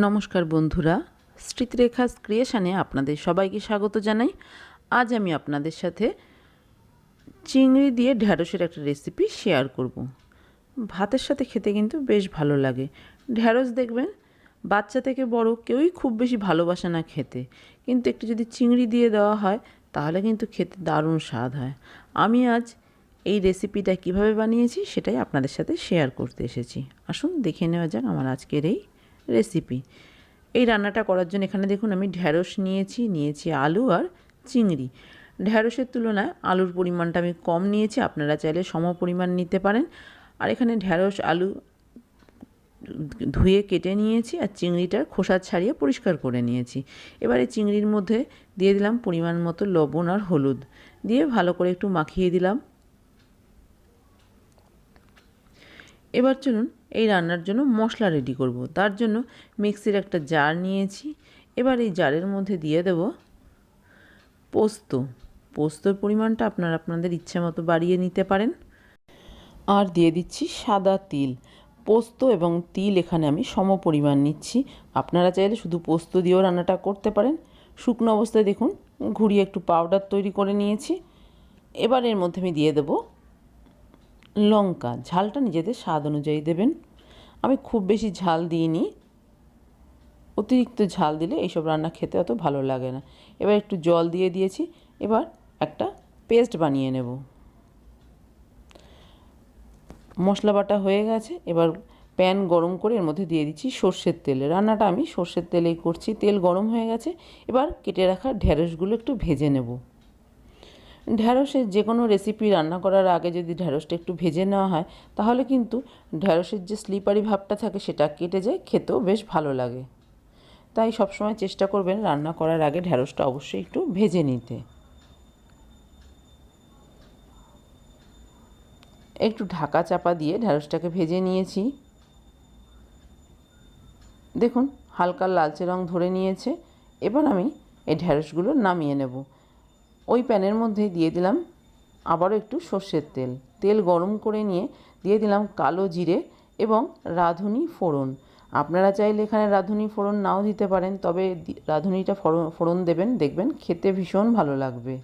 নমস্কার বন্ধুরা স্মৃতিরেখা ক্রিয়েশানে আপনাদের সবাইকে স্বাগত জানাই। আজ আমি আপনাদের সাথে চিংড়ি দিয়ে ঢ্যাঁড়সের একটা রেসিপি শেয়ার করব। ভাতের সাথে খেতে কিন্তু বেশ ভালো লাগে। ঢ্যাঁড়স দেখবেন, বাচ্চা থেকে বড় কেউই খুব বেশি ভালোবাসে না খেতে। কিন্তু একটু যদি চিংড়ি দিয়ে দেওয়া হয়, তাহলে কিন্তু খেতে দারুণ স্বাদ হয়। আমি আজ এই রেসিপিটা কীভাবে বানিয়েছি, সেটাই আপনাদের সাথে শেয়ার করতে এসেছি। আসুন দেখে নেওয়া যাক আমার আজকের এই রেসিপি এই রান্নাটা করার জন্য এখানে দেখুন আমি ঢ্যাঁড়স নিয়েছি নিয়েছি আলু আর চিংড়ি। ঢ্যাঁড়সের তুলনায় আলুর পরিমাণটা আমি কম নিয়েছি, আপনারা চাইলে সম পরিমাণ নিতে পারেন। আর এখানে ঢ্যাঁড়স আলু ধুয়ে কেটে নিয়েছি আর চিংড়িটার খোসা ছাড়িয়ে পরিষ্কার করে নিয়েছি। এবার চিংড়ির মধ্যে দিয়ে দিলাম পরিমাণ মতো লবণ আর হলুদ। দিয়ে ভালো করে একটু মাখিয়ে দিলাম। এবার চলুন এই রান্নার জন্য মশলা রেডি করব। তার জন্য মিক্সির একটা জার নিয়েছি। এবার এই জারের মধ্যে দিয়ে দেব পোস্ত। পোস্তর পরিমাণটা আপনারা আপনাদের ইচ্ছে মতো বাড়িয়ে নিতে পারেন। আর দিয়ে দিচ্ছি সাদা তিল। পোস্ত এবং তিল এখানে আমি সম পরিমাণ নিচ্ছি। আপনারা চাইলে শুধু পোস্ত দিয়েও রান্নাটা করতে পারেন। শুকনো অবস্থায় দেখুন, ঘুরিয়ে একটু পাউডার তৈরি করে নিয়েছি। এবার এর মধ্যে আমি দিয়ে দেবো লঙ্কা। ঝালটা নিজেদের স্বাদ অনুযায়ী দেবেন। আমি খুব বেশি ঝাল দিইনি। অতিরিক্ত ঝাল দিলে এইসব রান্না খেতে অত ভালো লাগে না। এবার একটু জল দিয়ে দিয়েছি, এবার একটা পেস্ট বানিয়ে নেব। মশলা বাটা হয়ে গেছে, এবার প্যান গরম করে এর মধ্যে দিয়ে দিচ্ছি সর্ষের তেলে। রান্নাটা আমি সর্ষের তেলেই করছি, তেল গরম হয়ে গেছে, এবার কেটে রাখা ঢ্যাঁড়সগুলো একটু ভেজে নেব। ঢ্যাঁড়সের যে কোনো রেসিপি রান্না করার আগে যদি ঢ্যাঁড়সটা একটু ভেজে নেওয়া হয়, তাহলে কিন্তু ঢ্যাঁড়সের যে স্লিপারি ভাবটা থাকে সেটা কেটে যায়, খেতেও বেশ ভালো লাগে। তাই সবসময় চেষ্টা করবেন রান্না করার আগে ঢ্যাঁড়সটা অবশ্যই একটু ভেজে নিতে। একটু ঢাকা চাপা দিয়ে ঢ্যাঁড়সটাকে ভেজে নিয়েছি। দেখুন, হালকা লালচে রং ধরে নিয়েছে। এবার আমি এই ঢ্যাঁড়সগুলো নামিয়ে নেব। ওই প্যানের মধ্যে দিয়ে দিলাম আবারও একটু সর্ষের তেল। তেল গরম করে নিয়ে দিয়ে দিলাম কালো জিরে এবং রাঁধুনি ফোড়ন। আপনারা চাইলে এখানে রাঁধুনি ফোড়ন নাও দিতে পারেন, তবে রাঁধুনিটা ফোড়ন দেবেন, দেখবেন খেতে ভীষণ ভালো লাগবে।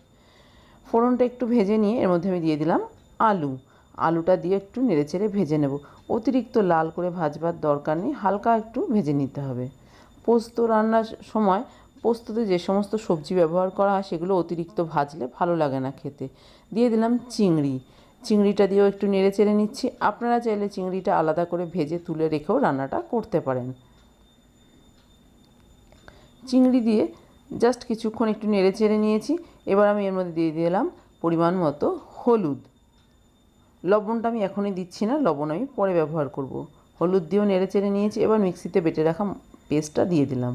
ফোড়নটা একটু ভেজে নিয়ে এর মধ্যে আমি দিয়ে দিলাম আলু। আলুটা দিয়ে একটু নেড়েচেড়ে ভেজে নেব। অতিরিক্ত লাল করে ভাজবার দরকার নেই, হালকা একটু ভেজে নিতে হবে। পোস্ত রান্নার সময় পোস্ততে যে সমস্ত সবজি ব্যবহার করা হয়, সেগুলো অতিরিক্ত ভাজলে ভালো লাগে না খেতে। দিয়ে দিলাম চিংড়ি। চিংড়িটা দিয়েও একটু নেড়ে চেড়ে নিচ্ছি। আপনারা চাইলে চিংড়িটা আলাদা করে ভেজে তুলে রেখেও রান্নাটা করতে পারেন। চিংড়ি দিয়ে জাস্ট কিছুক্ষণ একটু নেড়ে চেড়ে নিয়েছি। এবার আমি এর মধ্যে দিয়ে দিলাম পরিমাণ মতো হলুদ। লবণটা আমি এখনই দিচ্ছি না, লবণ আমি পরে ব্যবহার করব। হলুদ দিয়েও নেড়ে চেড়ে নিয়েছি। এবার মিক্সিতে বেটে রাখা পেস্টটা দিয়ে দিলাম।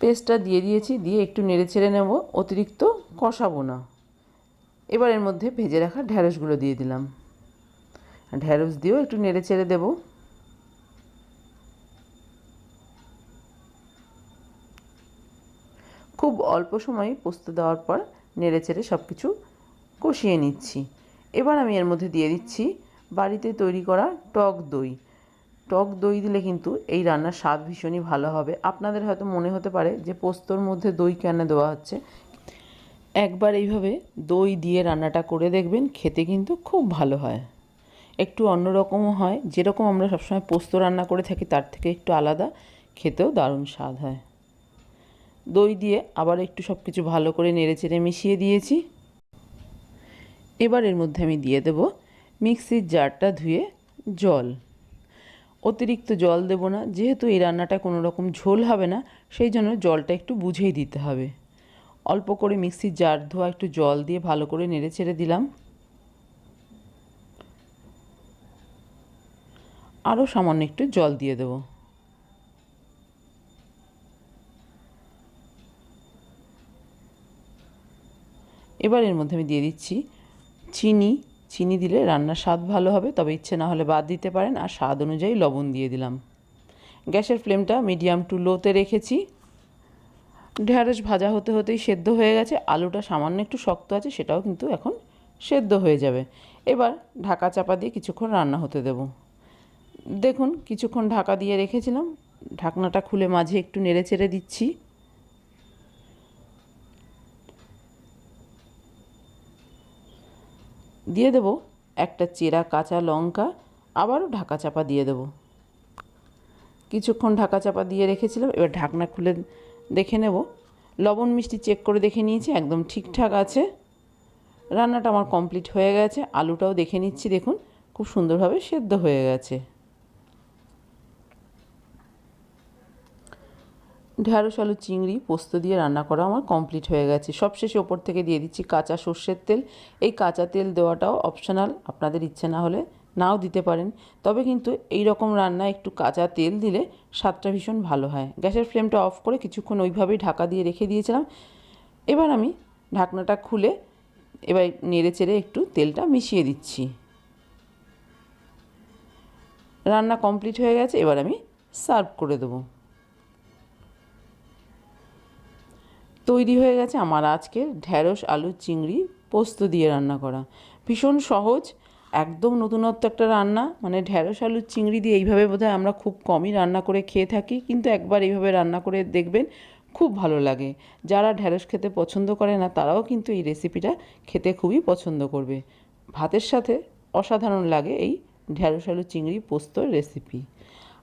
পেস্টটা দিয়ে দিয়েছি, দিয়ে একটু নেড়ে ছেড়ে নেব, অতিরিক্ত কষাবো না। এবার এর মধ্যে ভেজে রাখা ঢ্যাঁড়সগুলো দিয়ে দিলাম। ঢ্যাঁড়স দিয়েও একটু নেড়ে ছেড়ে দেব। খুব অল্প সময় পোস্ত দেওয়ার পর নেড়ে চেড়ে সব কিছু কষিয়ে নিচ্ছি। এবার আমি এর মধ্যে দিয়ে দিচ্ছি বাড়িতে তৈরি করা টক দই। টক দই দিলে কিন্তু এই রান্নার স্বাদ ভীষণই ভালো হবে। আপনাদের হয়তো মনে হতে পারে যে পোস্তর মধ্যে দই কেন দেওয়া হচ্ছে? একবার এইভাবে দই দিয়ে রান্নাটা করে দেখবেন, খেতে কিন্তু খুব ভালো হয়। একটু অন্যরকমও হয়, যেরকম আমরা সবসময় পোস্ত রান্না করে থাকি, তার থেকে একটু আলাদা, খেতেও দারুণ স্বাদ হয়। দই দিয়ে আবার একটু সব কিছু ভালো করে নেড়ে চেড়ে মিশিয়ে দিয়েছি। এবার এর মধ্যে আমি দিয়ে দেব মিক্সির জারটা ধুয়ে জল। অতিরিক্ত জল দেব না, যেহেতু এই রান্নাটা কোনো রকম ঝোল হবে না, সেই জন্য জলটা একটু বুঝেই দিতে হবে। অল্প করে মিক্সির জার ধোয়া একটু জল দিয়ে ভালো করে নেড়ে ছেড়ে দিলাম। আরও সামান্য একটু জল দিয়ে দেব। এবার এর মধ্যে আমি দিয়ে দিচ্ছি চিনি চিনি দিলে রান্নার স্বাদ ভালো হবে, তবে ইচ্ছে না হলে বাদ দিতে পারেন। আর স্বাদ অনুযায়ী লবণ দিয়ে দিলাম। গ্যাসের ফ্লেমটা মিডিয়াম টু লোতে রেখেছি। ঢেঁড়স ভাজা হতে হতেই সেদ্ধ হয়ে গেছে। আলুটা সামান্য একটু শক্ত আছে, সেটাও কিন্তু এখন সেদ্ধ হয়ে যাবে। এবার ঢাকা চাপা দিয়ে কিছুক্ষণ রান্না হতে দেব। দেখুন, কিছুক্ষণ ঢাকা দিয়ে রেখেছিলাম। ঢাকনাটা খুলে মাঝে একটু নেড়ে চেড়ে দিচ্ছি। দিয়ে দেব একটা চেরা কাঁচা লঙ্কা, আবারও ঢাকা চাপা দিয়ে দেব। কিছুক্ষণ ঢাকা চাপা দিয়ে রেখেছিলাম, এবার ঢাকনা খুলে দেখে নেব। লবণ মিষ্টি চেক করে দেখে নিয়েছি, একদম ঠিকঠাক আছে। রান্নাটা আমার কমপ্লিট হয়ে গেছে, আলুটাও দেখে নিচ্ছি, দেখুন, খুব সুন্দরভাবে সেদ্ধ হয়ে গেছে। ঢ্যাঁড়স আলু, চিংড়ি, পোস্ত দিয়ে রান্না করা আমার কমপ্লিট হয়ে গেছে। সবশেষে ওপর থেকে দিয়ে দিচ্ছি কাঁচা সর্ষের তেল। এই কাঁচা তেল দেওয়াটাও অপশনাল আপনাদের ইচ্ছে না হলে নাও দিতে পারেন। তবে কিন্তু এই রকম রান্না একটু কাঁচা তেল দিলে স্বাদটা ভীষণ ভালো হয়। গ্যাসের ফ্লেমটা অফ করে কিছুক্ষণ ওইভাবেই ঢাকা দিয়ে রেখে দিয়েছিলাম। এবার আমি ঢাকনাটা খুলে এবার নেড়ে চেড়ে একটু তেলটা মিশিয়ে দিচ্ছি। রান্না কমপ্লিট হয়ে গেছে, এবার আমি সার্ভ করে দেবো। তৈরি হয়ে গেছে আমার আজকের ঢ্যাঁড়স, আলু, চিংড়ি, পোস্ত দিয়ে রান্না করা। ভীষণ সহজ, একদম নতুনত্ব একটা রান্না। মানে ঢ্যাঁড়স, আলু, চিংড়ি দিয়ে এইভাবে বোধহয় আমরা খুব কমই রান্না করে খেয়ে থাকি, কিন্তু একবার এইভাবে রান্না করে দেখবেন খুব ভালো লাগে। যারা ঢ্যাঁড়স খেতে পছন্দ করে না, তারাও কিন্তু এই রেসিপিটা খেতে খুবই পছন্দ করবে। ভাতের সাথে অসাধারণ লাগে এই ঢ্যাঁড়স, আলু, চিংড়ি পোস্তর রেসিপি।